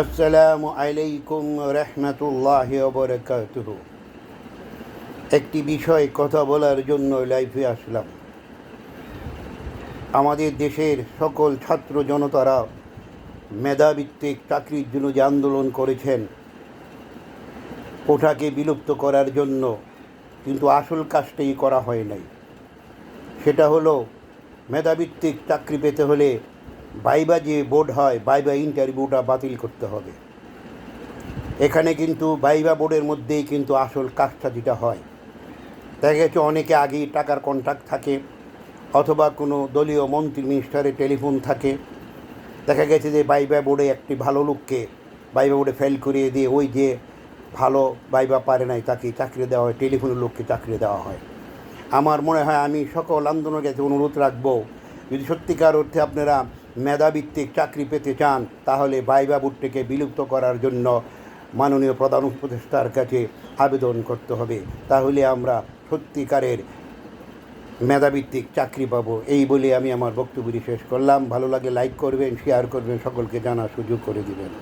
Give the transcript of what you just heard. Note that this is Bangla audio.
আসসালামু আলাইকুম রহমতুল্লাহ বরকাতুহ। একটি বিষয় কথা বলার জন্য লাইফে আসলাম। আমাদের দেশের সকল ছাত্র জনতারা মেধাভিত্তিক চাকরির জন্য যে আন্দোলন করেছেন, ওটাকে বিলুপ্ত করার জন্য কিন্তু আসল কাজটাই করা হয় নাই। সেটা হলো মেধাভিত্তিক চাকরি পেতে হলে বাইবা যে বোর্ড হয়, বাইবা ইন্টারভিউটা বাতিল করতে হবে। এখানে কিন্তু বাইবা বোর্ডের মধ্যেই কিন্তু আসল কাজটা যেটা হয়। দেখা গেছে অনেকে আগেই টাকার কন্ট্রাক্ট থাকে, অথবা কোনো দলীয় মন্ত্রী মিনিস্টারের টেলিফোন থাকে। দেখা গেছে যে বাইবা বোর্ডে একটি ভালো লোককে বাইবা বোর্ডে ফেল করিয়ে দিয়ে ওই যে ভালো বাইবা পারে নাই, তাকে চাকরি দেওয়া হয় টেলিফোনের লোককে চাকরি দেওয়া হয়। আমার মনে হয় আমি সকল আন্দোলনের কাছে অনুরোধ রাখব, যদি সত্যিকার অর্থে আপনারা মেধাভিত্তিক চাকরি পেতে চান, তাহলে বাইবা বোর্ডটিকে বিলুপ্ত করার জন্য মাননীয় প্রধান উপদেষ্টার কাছে আবেদন করতে হবে। তাহলে আমরা সত্যিকারের মেধাভিত্তিক চাকরি পাবো। এই বলে আমি আমার বক্তব্যটি শেষ করলাম। ভালো লাগে লাইক করবেন, শেয়ার করবেন, সকলকে জানার সুযোগ করে দিবেন।